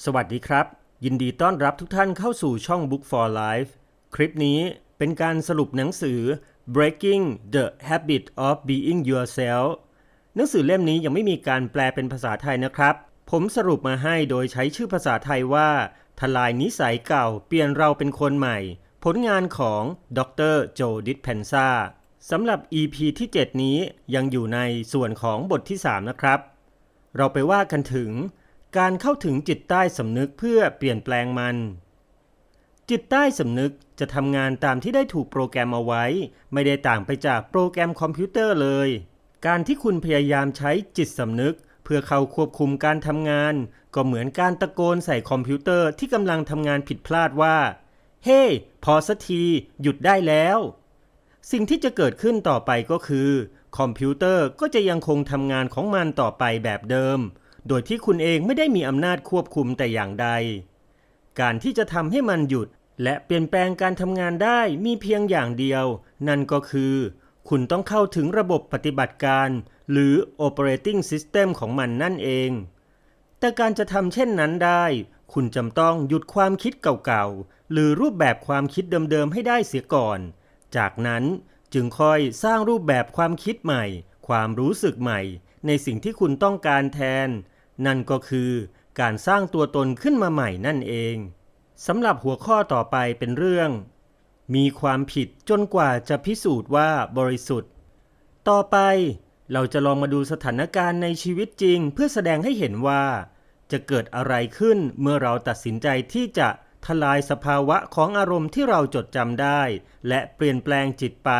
สวัสดีครับ ยินดีต้อนรับทุกท่านเข้าสู่ช่อง Book for Life คลิปนี้เป็นการสรุปหนังสือ Breaking the Habit of Being Yourself หนังสือเล่มนี้ยังไม่มีการแปลเป็นภาษาไทยนะครับ ผมสรุปมาให้โดยใช้ชื่อภาษาไทยว่า ทลายนิสัยเก่าเปลี่ยนเราเป็นคนใหม่ ผลงานของดรโจดิสเพนซาสำหรับ EP ที่ 7 นี้ยังอยู่ในส่วนของบทที่ 3 นะครับ เราไปว่ากันถึง การเข้าถึงจิตใต้สำนึกเพื่อเปลี่ยนแปลงมัน จิตใต้สำนึกจะทำงานตามที่ได้ถูกโปรแกรมเอาไว้ ไม่ได้ต่างไปจากโปรแกรมคอมพิวเตอร์เลย การที่คุณพยายามใช้จิตสำนึก เพื่อเข้าควบคุมการทำงาน ก็เหมือนการตะโกนใส่คอมพิวเตอร์ที่กำลังทำงานผิดพลาดว่า เฮ้ hey, พอสักทีหยุดได้แล้ว สิ่งที่จะเกิดขึ้นต่อไปก็คือ คอมพิวเตอร์ก็จะยังคงทำงานของมันต่อไปแบบเดิม โดยที่คุณเองไม่ได้มีอำนาจควบคุมแต่อย่างใด การที่จะทำให้มันหยุดและเปลี่ยนแปลงการทำงานได้มีเพียงอย่างเดียว นั่นก็คือ คุณต้องเข้าถึงระบบปฏิบัติการ หรือ operating system ของมันนั่นเอง แต่การจะทำเช่นนั้นได้ คุณจำต้องหยุดความคิดเก่าๆ หรือรูปแบบความคิดเดิมๆ ให้ได้เสียก่อน จากนั้นจึงค่อยสร้างรูปแบบความคิดใหม่ ความรู้สึกใหม่ ในสิ่งที่คุณต้องการแทน นั่นก็คือการสร้างตัวตนขึ้นมาใหม่นั่นเองสำหรับหัวข้อต่อไปเป็นเรื่อง มีความผิดจนกว่าจะพิสูจน์ว่าบริสุทธิ์ ต่อไปเราจะลองมาดูสถานการณ์ในชีวิตจริง เพื่อแสดงให้เห็นว่า จะเกิดอะไรขึ้นเมื่อเราตัดสินใจที่จะทลายสภาวะของอารมณ์ที่เราจดจำได้ และเปลี่ยนแปลงจิตไป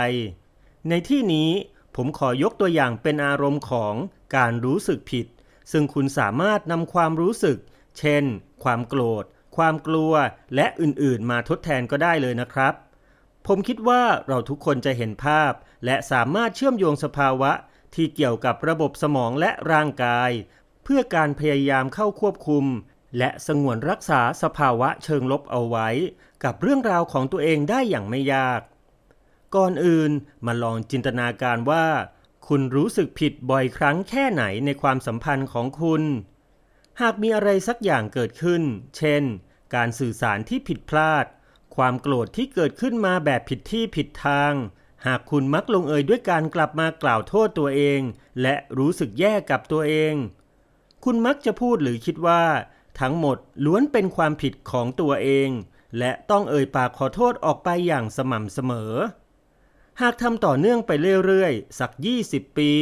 ในที่นี้ผมขอยกตัวอย่างเป็นอารมณ์ของการรู้สึกผิด ซึ่งคุณสามารถนำความรู้สึก เช่น ความโกรธ ความกลัว และอื่นๆ มาทดแทนก็ได้เลยนะครับ ผมคิดว่าเราทุกคนจะเห็นภาพ และสามารถเชื่อมโยงสภาวะ ที่เกี่ยวกับระบบสมองและร่างกาย เพื่อการพยายามเข้าควบคุม และสงวนรักษาสภาวะเชิงลบเอาไว้ กับเรื่องราวของตัวเองได้อย่างไม่ยาก ก่อนอื่นมาลองจินตนาการว่า คุณรู้สึกผิดบ่อยครั้งแค่ไหนในความสัมพันธ์ของคุณ หากมีอะไรสักอย่างเกิดขึ้น เช่น การสื่อสารที่ผิดพลาด ความโกรธที่เกิดขึ้นมาแบบผิดที่ผิดทาง หากคุณมักลงเอยด้วยการกลับมากล่าวโทษตัวเอง และรู้สึกแย่กับตัวเอง คุณมักจะพูดหรือคิดว่า ทั้งหมดล้วนเป็นความผิดของตัวเอง และต้องเอ่ยปากขอโทษออกไปอย่างสม่ำเสมอ หากทำต่อเนื่องไปเรื่อยๆ สัก 20 ปี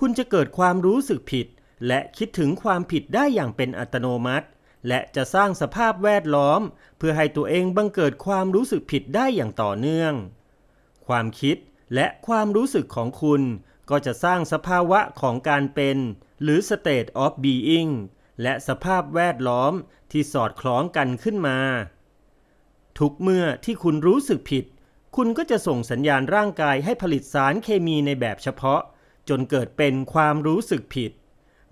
คุณจะเกิดความรู้สึกผิด และคิดถึงความผิดได้อย่างเป็นอัตโนมัติ และจะสร้างสภาพแวดล้อม เพื่อให้ตัวเองบังเกิดความรู้สึกผิดได้อย่างต่อเนื่อง ความคิดและความรู้สึกของคุณ ก็จะสร้างสภาวะของการเป็น หรือ state of being และสภาพแวดล้อมที่สอดคล้องกันขึ้นมา ทุกเมื่อที่คุณรู้สึกผิด คุณก็จะส่งสัญญาณร่างกายให้ผลิตสารเคมีในแบบเฉพาะ จนเกิดเป็นความรู้สึกผิด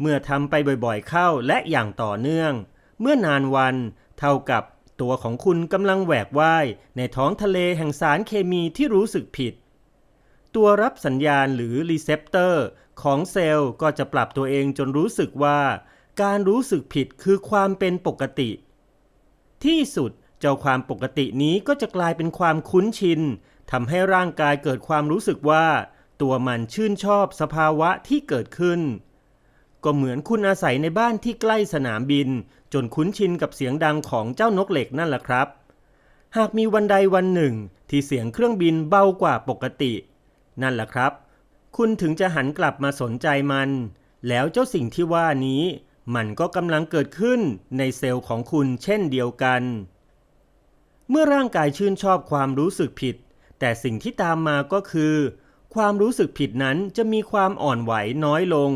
เมื่อทำไปบ่อยๆเข้าและอย่างต่อเนื่อง เมื่อนานวันเท่ากับตัวของคุณกำลังแหวกว่ายในท้องทะเลแห่งสารเคมีที่รู้สึกผิด ตัวรับสัญญาณหรือรีเซพเตอร์ของเซลล์ก็จะปรับตัวเองจนรู้สึกว่า การรู้สึกผิดคือความเป็นปกติ ที่สุด เจ้าความปกตินี้ก็จะกลายเป็นความคุ้นชินทำให้ร่างกายเกิดความรู้สึกว่า ตัวมันชื่นชอบสภาวะที่เกิดขึ้น ก็เหมือนคุณอาศัยในบ้านที่ใกล้สนามบิน จนคุ้นชินกับเสียงดังของเจ้านกเหล็กนั่นแหละครับ หากมีวันใดวันหนึ่งที่เสียงเครื่องบินเบากว่าปกติ นั่นแหละครับ คุณถึงจะหันกลับมาสนใจมัน แล้วเจ้าสิ่งที่ว่านี้ มันก็กำลังเกิดขึ้นในเซลล์ของคุณเช่นเดียวกัน เมื่อร่างกายชื่นชอบความรู้สึกผิด แต่สิ่งที่ตามมาก็คือ ความรู้สึกผิดนั้นจะมีความอ่อนไหวน้อยลง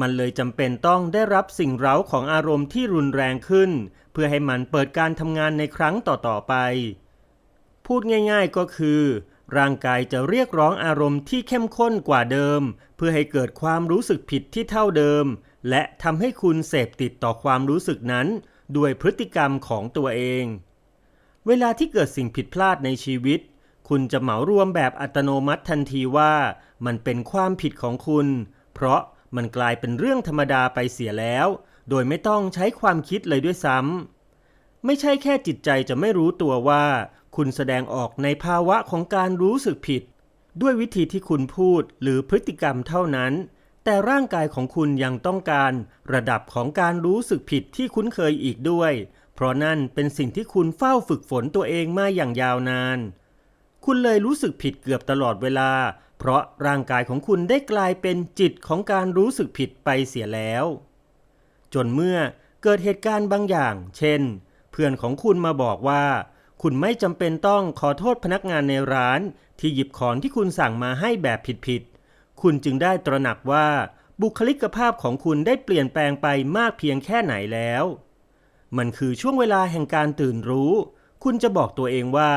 มันเลยจำเป็นต้องได้รับสิ่งเร้าของอารมณ์ที่รุนแรงขึ้น เพื่อให้มันเปิดการทำงานในครั้งต่อๆไป พูดง่าย ๆก็คือ ร่างกายจะเรียกร้องอารมณ์ที่เข้มข้นกว่าเดิม เพื่อให้เกิดความรู้สึกผิดที่เท่าเดิม และทำให้คุณเสพติดต่อความรู้สึกนั้น ด้วยพฤติกรรมของตัวเอง เวลาที่เกิดสิ่งผิดพลาดในชีวิต คุณจะเหมารวมแบบอัตโนมัติทันทีว่า มันเป็นความผิดของคุณ เพราะมันกลายเป็นเรื่องธรรมดาไปเสียแล้ว โดยไม่ต้องใช้ความคิดเลยด้วยซ้ำไม่ใช่แค่จิตใจจะไม่รู้ตัวว่า คุณแสดงออกในภาวะของการรู้สึกผิด ด้วยวิธีที่คุณพูดหรือพฤติกรรมเท่านั้น แต่ร่างกายของคุณยังต้องการ ระดับของการรู้สึกผิดที่คุ้นเคยอีกด้วย เพราะนั่นเป็นสิ่งที่คุณเฝ้าฝึกฝนตัวเองมาอย่างยาวนาน คุณเลยรู้สึกผิดเกือบตลอดเวลา เพราะร่างกายของคุณได้กลายเป็นจิตของการรู้สึกผิดไปเสียแล้ว จนเมื่อเกิดเหตุการณ์บางอย่าง เช่น เพื่อนของคุณมาบอกว่า คุณไม่จำเป็นต้องขอโทษพนักงานในร้าน ที่หยิบของที่คุณสั่งมาให้แบบผิดๆ คุณจึงได้ตระหนักว่าบุคลิกภาพของคุณได้เปลี่ยนแปลงไปมากเพียงแค่ไหนแล้ว มันคือช่วงเวลาแห่งการตื่นรู้ คุณจะบอกตัวเองว่า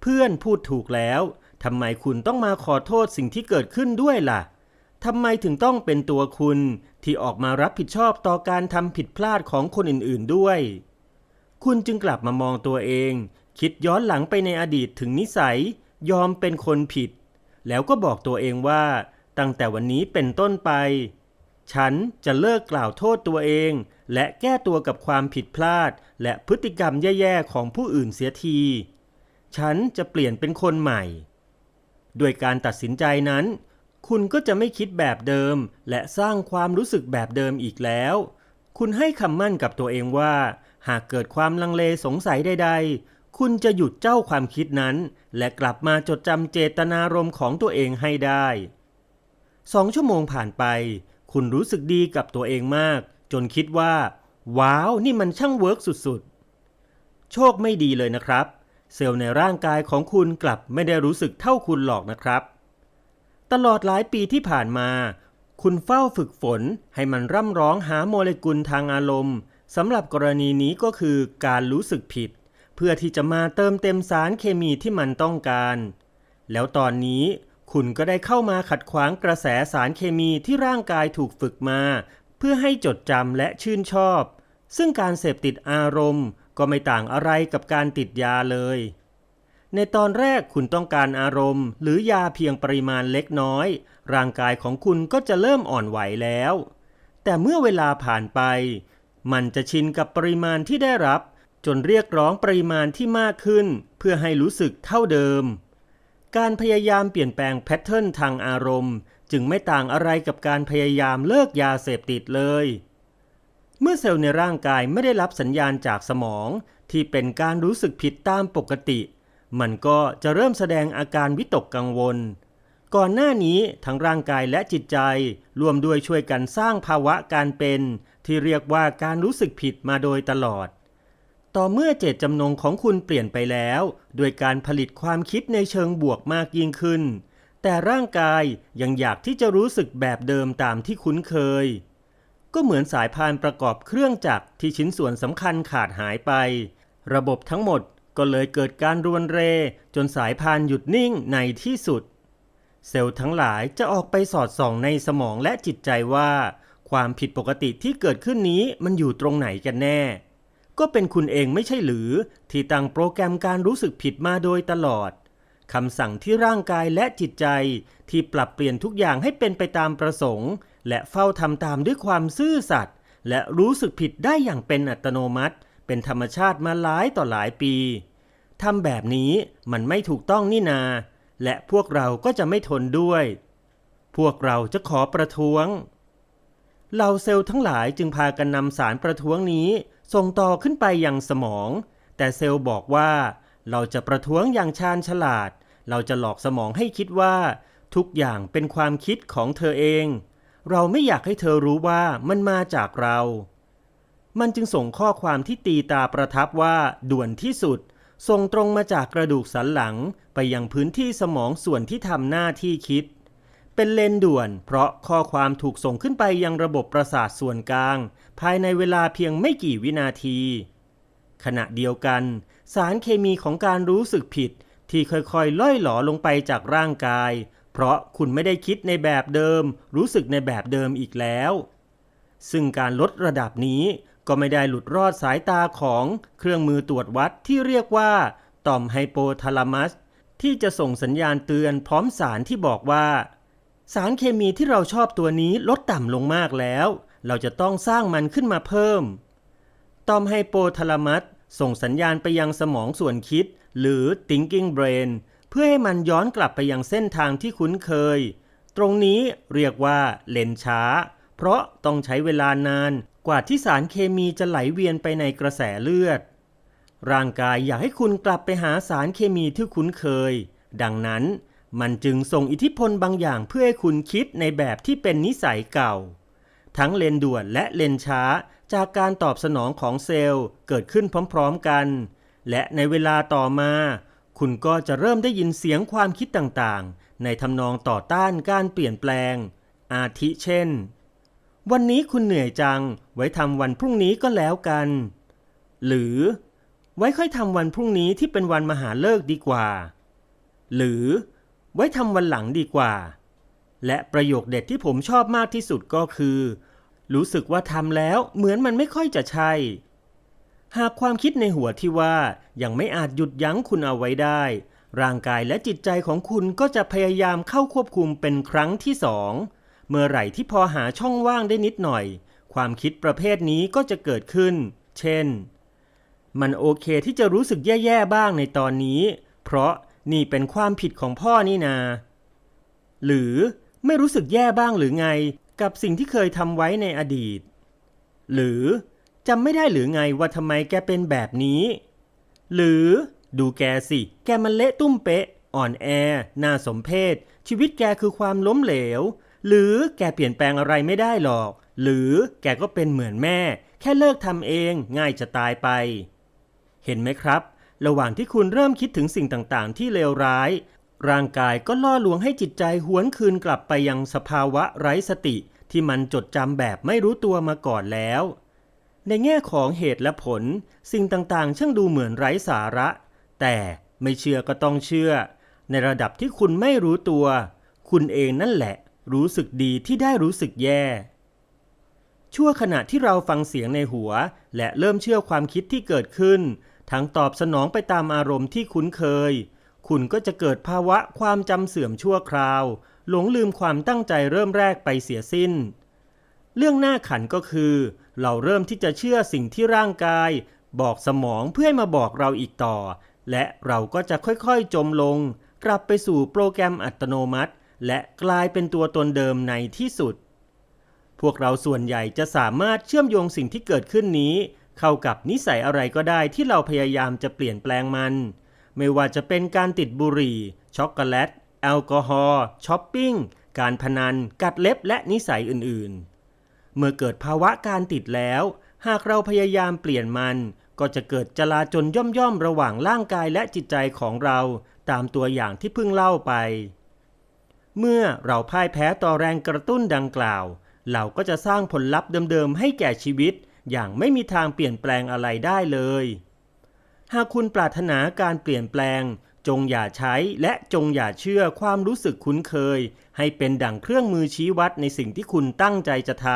เพื่อนพูดถูกแล้วทำไมคุณต้องมาขอโทษสิ่งที่เกิดขึ้นด้วยล่ะทำไมถึงต้องเป็นตัวคุณที่ออกมารับผิดชอบต่อการทำผิดพลาดของคนอื่นๆด้วย คุณจึงกลับมามองตัวเอง คิดย้อนหลังไปในอดีตถึงนิสัย ยอมเป็นคนผิด แล้วก็บอกตัวเองว่า ตั้งแต่วันนี้เป็นต้นไป ฉันจะเลิกกล่าวโทษตัวเอง และแก้ตัวกับความผิดพลาด และพฤติกรรมแย่ๆของผู้อื่นเสียที ฉันจะเปลี่ยนเป็นคนใหม่ ด้วยการตัดสินใจนั้น คุณก็จะไม่คิดแบบเดิม และสร้างความรู้สึกแบบเดิมอีกแล้ว คุณให้คำมั่นกับตัวเองว่า หากเกิดความลังเลสงสัยใด ๆ คุณจะหยุดเจ้าความคิดนั้น และกลับมาจดจำเจตนารมณ์ของตัวเองให้ได้สองชั่วโมงผ่านไป คุณรู้สึกดีกับตัวเองมาก จนคิดว่า ว้าว นี่มันช่างเวิร์กสุดๆ โชคไม่ดีเลยนะครับ เซลล์ในร่างกายของคุณกลับไม่ได้รู้สึกเท่าคุณหรอกนะครับ ตลอดหลายปีที่ผ่านมา คุณเฝ้าฝึกฝนให้มันร่ำร้องหาโมเลกุลทางอารมณ์สำหรับกรณีนี้ก็คือการรู้สึกผิด เพื่อที่จะมาเติมเต็มสารเคมีที่มันต้องการ แล้วตอนนี้ คุณก็ได้เข้ามาขัดขวางกระแสสารเคมีที่ร่างกายถูกฝึกมา เพื่อให้จดจำและชื่นชอบ ซึ่งการเสพติดอารมณ์ ก็ไม่ต่างอะไรกับการติดยาเลย ในตอนแรกคุณต้องการอารมณ์ หรือยาเพียงปริมาณเล็กน้อย ร่างกายของคุณก็จะเริ่มอ่อนไหวแล้ว แต่เมื่อเวลาผ่านไป มันจะชินกับปริมาณที่ได้รับ จนเรียกร้องปริมาณที่มากขึ้น เพื่อให้รู้สึกเท่าเดิม การพยายามเปลี่ยนแปลงแพทเทิร์นทางอารมณ์ จึงไม่ต่างอะไรกับการพยายามเลิกยาเสพติดเลย เมื่อเซลล์ในร่างกายไม่ได้รับสัญญาณจากสมอง ที่เป็นการรู้สึกผิดตามปกติ มันก็จะเริ่มแสดงอาการวิตกกังวล ก่อนหน้านี้ทั้งร่างกายและจิตใจรวมด้วยช่วยกันสร้างภาวะการเป็น ที่เรียกว่าการรู้สึกผิดมาโดยตลอด ต่อเมื่อเจตจำนงของคุณเปลี่ยนไปแล้วโดยการผลิตความคิดในเชิงบวกมากยิ่งขึ้น แต่ร่างกายยังอยากที่จะรู้สึกแบบเดิมตามที่คุ้นเคย ก็เหมือนสายพานประกอบเครื่องจักรที่ชิ้นส่วนสำคัญขาดหายไป ระบบทั้งหมดก็เลยเกิดการรวนเร จนสายพานหยุดนิ่งในที่สุด เซลล์ทั้งหลายจะออกไปสอดส่องในสมองและจิตใจว่า ความผิดปกติที่เกิดขึ้นนี้มันอยู่ตรงไหนกันแน่ ก็เป็นคุณเองไม่ใช่หรือ ที่ตั้งโปรแกรมการรู้สึกผิดมาโดยตลอดคำสั่งที่ร่างกายและจิตใจที่ปรับเปลี่ยนทุกอย่างให้เป็นไปตามประสงค์ และเฝ้าทำตามด้วยความซื่อสัตย์และรู้สึกผิดได้อย่างเป็นอัตโนมัติ เป็นธรรมชาติมาหลายต่อหลายปีทำแบบนี้มันไม่ถูกต้องนี่นา และพวกเราก็จะไม่ทนด้วย พวกเราจะขอประท้วงเหล่าเซลล์ทั้งหลายจึงพากันนำสารประท้วงนี้ ส่งต่อขึ้นไปยังสมอง แต่เซลล์บอกว่า เราจะประท้วงอย่างชาญฉลาด เราจะหลอกสมองให้คิดว่า ทุกอย่างเป็นความคิดของเธอเอง เราไม่อยากให้เธอรู้ว่ามันมาจากเรา มันจึงส่งข้อความที่ตีตาประทับว่าด่วนที่สุด ส่งตรงมาจากกระดูกสันหลังไปยังพื้นที่สมองส่วนที่ทำหน้าที่คิด เป็นเลนด่วน เพราะข้อความถูกส่งขึ้นไปยังระบบประสาทส่วนกลาง ภายในเวลาเพียงไม่กี่วินาที ขณะเดียวกัน สารเคมีของการรู้สึกผิดที่ค่อยๆ ล่อยหลอลงไปจากร่างกาย เพราะคุณไม่ได้คิดในแบบเดิม รู้สึกในแบบเดิมอีกแล้ว ซึ่งการลดระดับนี้ก็ไม่ได้หลุดรอดสายตาของเครื่องมือตรวจวัดที่เรียกว่า ต่อมไฮโปทาลามัส ที่จะส่งสัญญาณเตือนพร้อมสารที่บอกว่า สารเคมีที่เราชอบตัวนี้ลดต่ำลงมากแล้ว เราจะต้องสร้างมันขึ้นมาเพิ่ม ตอมไฮโปทาลามัสส่งสัญญาณไปยังสมองส่วนคิด หรือ thinking brain เพื่อให้มันย้อนกลับไปยังเส้นทางที่คุ้นเคย ตรงนี้เรียกว่าเลนช้า เพราะต้องใช้เวลานานกว่าที่สารเคมีจะไหลเวียนไปในกระแสเลือด ร่างกายอยากให้คุณกลับไปหาสารเคมีที่คุ้นเคย ดังนั้น มันจึงส่งอิทธิพลบางอย่างเพื่อให้คุณคิดในแบบที่เป็นนิสัยเก่า ทั้งเลนด่วนและเลนช้าจากการตอบสนองของเซลล์เกิดขึ้นพร้อมๆกัน และในเวลาต่อมา คุณก็จะเริ่มได้ยินเสียงความคิดต่างๆ ในทำนองต่อต้านการเปลี่ยนแปลง อาทิเช่น วันนี้คุณเหนื่อยจัง ไว้ทำวันพรุ่งนี้ก็แล้วกัน หรือ ไว้ค่อยทำวันพรุ่งนี้ที่เป็นวันมหาเลิกดีกว่า หรือ ไว้ทำวันหลังดีกว่า และประโยคเด็ดที่ผมชอบมากที่สุดก็คือ รู้สึกว่าทำแล้วเหมือนมันไม่ค่อยจะใช่ หากความคิดในหัวที่ว่ายังไม่อาจหยุดยั้งคุณเอาไว้ได้ ร่างกายและจิตใจของคุณก็จะพยายามเข้าควบคุมเป็นครั้งที่สองเมื่อไหร่ที่พอหาช่องว่างได้นิดหน่อย ความคิดประเภทนี้ก็จะเกิดขึ้น เช่น มันโอเคที่จะรู้สึกแย่ๆบ้างในตอนนี้ เพราะ นี่เป็นความผิดของพ่อนี่นา หรือไม่รู้สึกแย่บ้างหรือไงกับสิ่งที่เคยทำไว้ในอดีต หรือจำไม่ได้หรือไงว่าทำไมแกเป็นแบบนี้ หรือดูแกสิ แกมันเละตุ้มเป๊ะ อ่อนแอ น่าสมเพช ชีวิตแกคือความล้มเหลว หรือแกเปลี่ยนแปลงอะไรไม่ได้หรอก หรือแกก็เป็นเหมือนแม่ แค่เลิกทำเองง่ายจะตายไป เห็นไหมครับ ระหว่างที่คุณเริ่มคิดถึงสิ่งต่างๆ ที่เลวร้าย ร่างกายก็ล่อลวงให้จิตใจหวนคืนกลับไปยังสภาวะไร้สติ ที่มันจดจำแบบไม่รู้ตัวมาก่อนแล้ว ในแง่ของเหตุและผล สิ่งต่างๆ ช่างดูเหมือนไร้สาระ แต่ไม่เชื่อก็ต้องเชื่อ ในระดับที่คุณไม่รู้ตัว คุณเองนั่นแหละ รู้สึกดีที่ได้รู้สึกแย่ชั่วขณะที่เราฟังเสียงในหัว และเริ่มเชื่อความคิดที่เกิดขึ้น ทั้งตอบสนองไปตามอารมณ์ที่คุ้นเคย คุณก็จะเกิดภาวะความจำเสื่อมชั่วคราว หลงลืมความตั้งใจเริ่มแรกไปเสียสิ้น เรื่องน่าขันก็คือ เราเริ่มที่จะเชื่อสิ่งที่ร่างกาย บอกสมองเพื่อให้มาบอกเราอีกต่อ และเราก็จะค่อยๆจมลง กลับไปสู่โปรแกรมอัตโนมัติ และกลายเป็นตัวตนเดิมในที่สุด พวกเราส่วนใหญ่จะสามารถเชื่อมโยงสิ่งที่เกิดขึ้นนี้ เข้ากับนิสัยอะไรก็ได้ที่เราพยายามจะเปลี่ยนแปลงมัน ไม่ว่าจะเป็นการติดบุหรี่ ช็อกโกแลต แอลกอฮอล์ช้อปปิ้ง การพนัน กัดเล็บและนิสัยอื่นๆ เมื่อเกิดภาวะการติดแล้ว หากเราพยายามเปลี่ยนมัน ก็จะเกิดจลาจลย่อมๆ ระหว่างร่างกายและจิตใจของเรา ตามตัวอย่างที่เพิ่งเล่าไป เมื่อเราพ่ายแพ้ต่อแรงกระตุ้นดังกล่าว เราก็จะสร้างผลลัพธ์เดิมๆให้แก่ชีวิต อย่างไม่มีทางเปลี่ยนแปลงอะไรได้เลย หากคุณปรารถนาการเปลี่ยนแปลง จงอย่าใช้และจงอย่าเชื่อความรู้สึกคุ้นเคย ให้เป็นดั่งเครื่องมือชี้วัดในสิ่งที่คุณตั้งใจจะท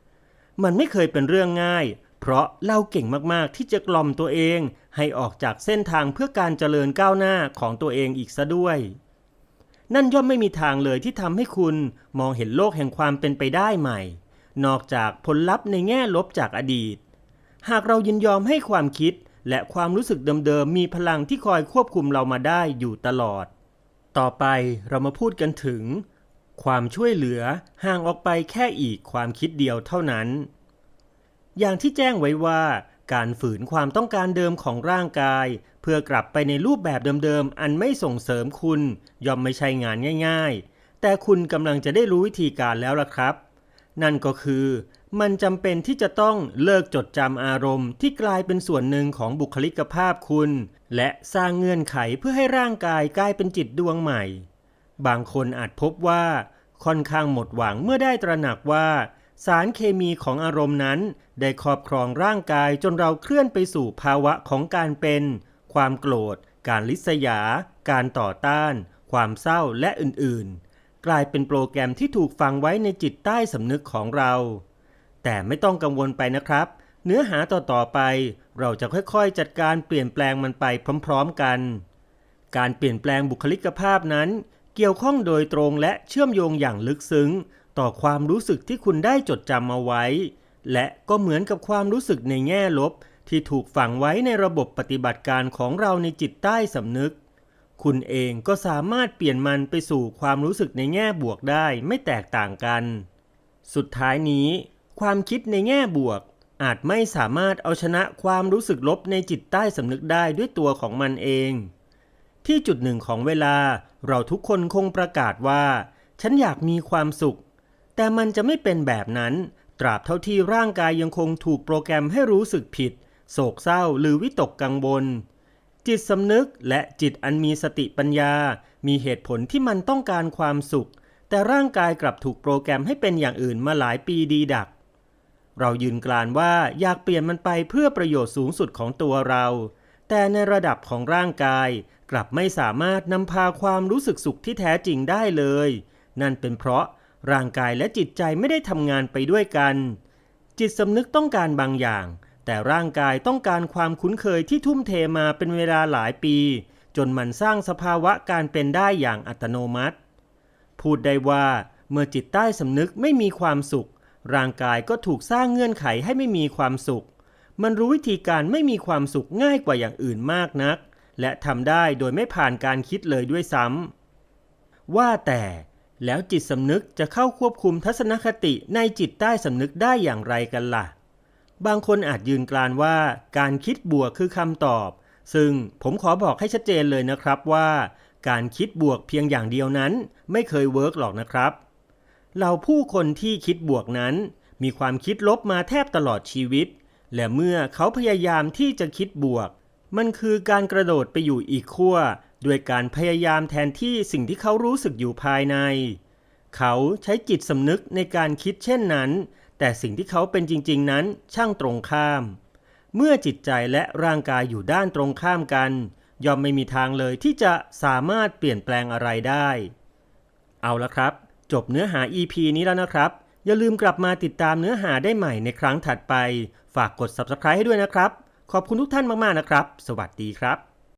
ำมันไม่เคยเป็นเรื่องง่าย เพราะเราเก่งมากๆที่จะกล่อมตัวเอง ให้ออกจากเส้นทางเพื่อการเจริญก้าวหน้าของตัวเองอีกซะด้วยนั่นย่อมไม่มีทางเลยที่ทำให้คุณมองเห็นโลกแห่งความเป็นไปได้ใหม่ นอกจากผลลัพธ์ในแง่ลบจากอดีต หากเรายินยอมให้ความคิดและความรู้สึกเดิมๆมีพลังที่คอยควบคุมเรามาได้อยู่ตลอด ต่อไปเรามาพูดกันถึง ความช่วยเหลือห่างออกไปแค่อีกความคิดเดียวเท่านั้น อย่างที่แจ้งไว้ว่าการฝืนความต้องการเดิมของร่างกาย เพื่อกลับไปในรูปแบบเดิมๆ อันไม่ส่งเสริมคุณ ย่อมไม่ใช่งานง่าย ๆ แต่คุณกำลังจะได้รู้วิธีการแล้วล่ะครับ นั่นก็คือมันจำเป็นที่จะต้องเลิกจดจำอารมณ์ที่กลายเป็นส่วนหนึ่งของบุคลิกภาพคุณ และสร้างเงื่อนไขเพื่อให้ร่างกายกลายเป็นจิตดวงใหม่ บางคนอาจพบว่า ค่อนข้างหมดหวังเมื่อได้ตระหนักว่า สารเคมีของอารมณ์นั้น ได้ครอบครองร่างกายจนเราเคลื่อนไปสู่ภาวะของการเป็น ความโกรธ การลิษยา การต่อต้าน ความเศร้าและอื่นๆ กลายเป็นโปรแกรมที่ถูกฝังไว้ในจิตใต้สำนึกของเรา แต่ไม่ต้องกังวลไปนะครับ เนื้อหาต่อๆไป เราจะค่อยๆ จัดการเปลี่ยนแปลงมันไปพร้อมๆกัน การเปลี่ยนแปลงบุคลิกภาพนั้น เกี่ยวข้องโดยตรงและเชื่อมโยงอย่างลึกซึ้ง ต่อความรู้สึกที่คุณได้จดจำเอาไว้ และก็เหมือนกับความรู้สึกในแง่ลบ ที่ถูกฝังไว้ในระบบปฏิบัติการของเราในจิตใต้สำนึก คุณเองก็สามารถเปลี่ยนมันไปสู่ความรู้สึกในแง่บวกได้ไม่แตกต่างกัน สุดท้ายนี้ ความคิดในแง่บวก อาจไม่สามารถเอาชนะความรู้สึกลบในจิตใต้สำนึกได้ด้วยตัวของมันเอง ที่จุดหนึ่งของเวลาเราทุกคนคงประกาศว่า ฉันอยากมีความสุข แต่มันจะไม่เป็นแบบนั้น ตราบเท่าที่ร่างกายยังคงถูกโปรแกรมให้รู้สึกผิด โศกเศร้าหรือวิตกกังวล จิตสำนึกและจิตอันมีสติปัญญา มีเหตุผลที่มันต้องการความสุข แต่ร่างกายกลับถูกโปรแกรมให้เป็นอย่างอื่นมาหลายปีดีดัก เรายืนกรานว่าอยากเปลี่ยนมันไปเพื่อประโยชน์สูงสุดของตัวเรา แต่ในระดับของร่างกาย กลับไม่สามารถนำพาความรู้สึกสุขที่แท้จริงได้เลย นั่นเป็นเพราะร่างกายและจิตใจไม่ได้ทำงานไปด้วยกัน จิตสำนึกต้องการบางอย่าง แต่ร่างกายต้องการความคุ้นเคยที่ทุ่มเทมาเป็นเวลาหลายปี จนมันสร้างสภาวะการเป็นได้อย่างอัตโนมัติ พูดได้ว่าเมื่อจิตใต้สำนึกไม่มีความสุข ร่างกายก็ถูกสร้างเงื่อนไขให้ไม่มีความสุข มันรู้วิธีการไม่มีความสุขง่ายกว่าอย่างอื่นมากนัก และทำได้โดยไม่ผ่านการคิดเลยด้วยซ้ำว่าแต่แล้วจิตสำนึกจะเข้าควบคุมทัศนคติในจิตใต้สำนึกได้อย่างไรกันล่ะ บางคนอาจยืนกรานว่าการคิดบวกคือคำตอบ ซึ่งผมขอบอกให้ชัดเจนเลยนะครับว่า การคิดบวกเพียงอย่างเดียวนั้นไม่เคยเวิร์กหรอกนะครับเราผู้คนที่คิดบวกนั้น มีความคิดลบมาแทบตลอดชีวิต และเมื่อเขาพยายามที่จะคิดบวก มันคือการกระโดดไปอยู่อีกขั้วด้วยการพยายามแทนที่สิ่งที่เขารู้สึกอยู่ภายใน เขาใช้จิตสำนึกในการคิดเช่นนั้น แต่สิ่งที่เขาเป็นจริง ๆ นั้นช่างตรงข้าม เมื่อจิตใจและร่างกายอยู่ด้านตรงข้ามกัน ย่อมไม่มีทางเลยที่จะสามารถเปลี่ยนแปลงอะไรได้ เอาละครับ จบเนื้อหา EP นี้แล้วนะครับ อย่าลืมกลับมาติดตามเนื้อหาได้ใหม่ในครั้งถัดไป ฝากกด Subscribe ให้ด้วยนะครับ ขอบคุณทุกท่านมากๆนะครับ สวัสดีครับ